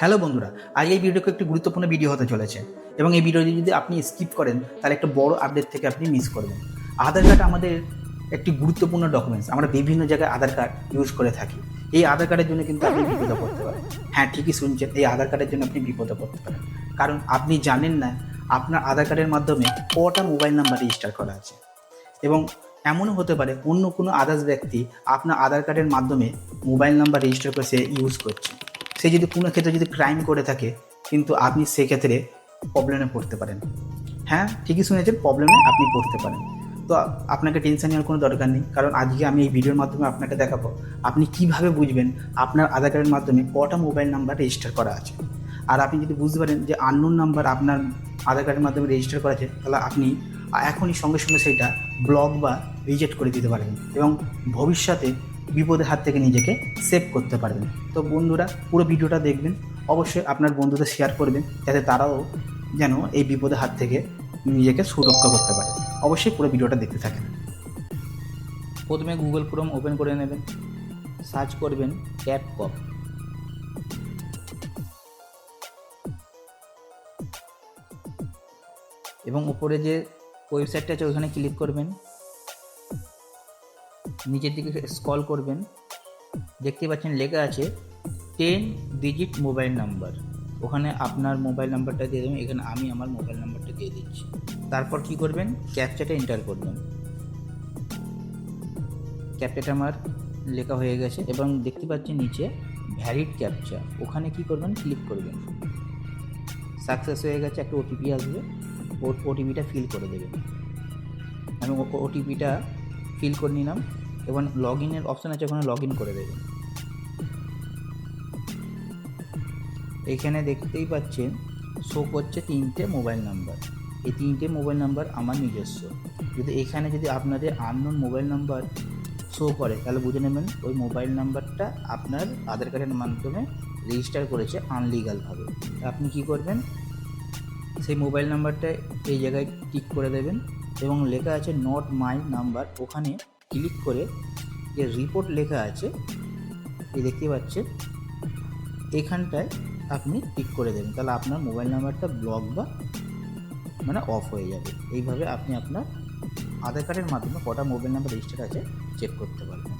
Hello বন্ধুরা, আজ এই ভিডিওটা একটি গুরুত্বপূর্ণ ভিডিও হতে চলেছে। এবং এই ভিডিওটি যদি আপনি স্কিপ করেন, তাহলে একটা বড় আপডেট থেকে আপনি মিস করবেন। আধার কার্ড আমাদের একটি গুরুত্বপূর্ণ ডকুমেন্টস আমরা বিভিন্ন জায়গায় আধার কার্ড ইউজ করে থাকি। এই আধার কার্ডের জন্য কিন্তু আপনি বিপদে পড়তে পারেন। হ্যাঁ ঠিকই শুনছেন, এই আধার কার্ডের জন্য আপনি বিপদে পড়তে পারেন। কারণ আপনি জানেন না, আপনার আধার কার্ডের মাধ্যমে কটা মোবাইল নাম্বার রেজিস্টার করা আছে। এবং এমনও হতে পারে, অন্য কোনো আদার্স ব্যক্তি আপনার আধার কার্ডের মাধ্যমে মোবাইল নাম্বার রেজিস্টার করে সে ইউজ করছে। সে যদি কোনো ক্ষেত্রে যদি ক্রাইম করে থাকে, কিন্তু আপনি সেক্ষেত্রে প্রবলেমে পড়তে পারেন। হ্যাঁ ঠিকই শুনেছেন প্রবলেমে আপনি পড়তে পারেন। তো আপনাকে টেনশন নেওয়ার কোনো দরকার নেই, কারণ আজকে আমি এই ভিডিওর মাধ্যমে আপনাকে দেখাবো, আপনি কীভাবে বুঝবেন আপনার আধার কার্ডের মাধ্যমে কটা মোবাইল নাম্বার রেজিস্টার করা আছে। আর আপনি যদি বুঝতে পারেন যে আননোন নাম্বার আপনার আধার কার্ডের মাধ্যমে রেজিস্টার করা আছে, তাহলে আপনি এখনই সঙ্গে সঙ্গে সেইটা ব্লক বা রিজেক্ট করে দিতে পারেন এবং ভবিষ্যতে বিপদের হাত থেকে নিজেকে সেভ করতে পারবেন। তো বন্ধুরা, পুরো ভিডিওটা দেখবেন, অবশ্যই আপনার বন্ধুদের শেয়ার করবেন, যাতে তারাও যেন এই বিপদের হাত থেকে নিজেকে সুরক্ষা করতে পারে। অবশ্যই পুরো ভিডিওটা দেখতে থাকেন। প্রথমে গুগল ক্রোম ওপেন করে নেবেন সার্চ করবেন ক্যাট কপ এবং উপরে যে ওয়েবসাইটটা আছে ওইখানে ক্লিক করবেন। নিচের দিকে স্ক্রল করবেন, দেখতে পাচ্ছেন লেখা আছে টেন ডিজিট মোবাইল নাম্বার ওখানে আপনার মোবাইল নাম্বারটা দিয়ে দেবেন, এখানে আমি আমার মোবাইল নাম্বারটা দিয়ে দিচ্ছি। তারপর কি করবেন? ক্যাপচাটা এন্টার করবেন। ক্যাপচাটা আমার লেখা হয়ে গেছে এবং দেখতে পাচ্ছেন নিচে ভ্যালিড ক্যাপচা ওখানে কি করবেন? ক্লিক করবেন। সাকসেস হয়ে গেছে, একটা ওটিপি আসবে। ওটিপিটা ফিল করে দেবেন। আমি ওটিপিটা ফিল করে নিলাম। এবং লগ ইনের অপশান আছে ওখানে লগ ইন করে দেবেন এখানে দেখতেই পাচ্ছেন শো করছে তিনটে মোবাইল নাম্বার এই তিনটে মোবাইল নাম্বার আমার নিজস্ব। যদি এখানে যদি আপনাদের আননোন মোবাইল নাম্বার শো করে, তাহলে বুঝে নেবেন ওই মোবাইল নাম্বারটা আপনার আধার কার্ডের মাধ্যমে রেজিস্টার করেছে আনলিগালভাবে আপনি কি করবেন? সেই মোবাইল নাম্বারটা এই জায়গায় টিক করে দেবেন এবং লেখা আছে নট মাই নাম্বার ওখানে ক্লিক করে যে রিপোর্ট লেখা আছে এ দেখতে পাচ্ছেন, এখানটায় আপনি টিক করে দেবেন। তাহলে আপনার মোবাইল নাম্বারটা ব্লক বা মানে অফ হয়ে যাবে। এইভাবে আপনি আপনার আধার কার্ডের মাধ্যমে কটা মোবাইল নাম্বার রেজিস্টার আছে চেক করতে পারবেন।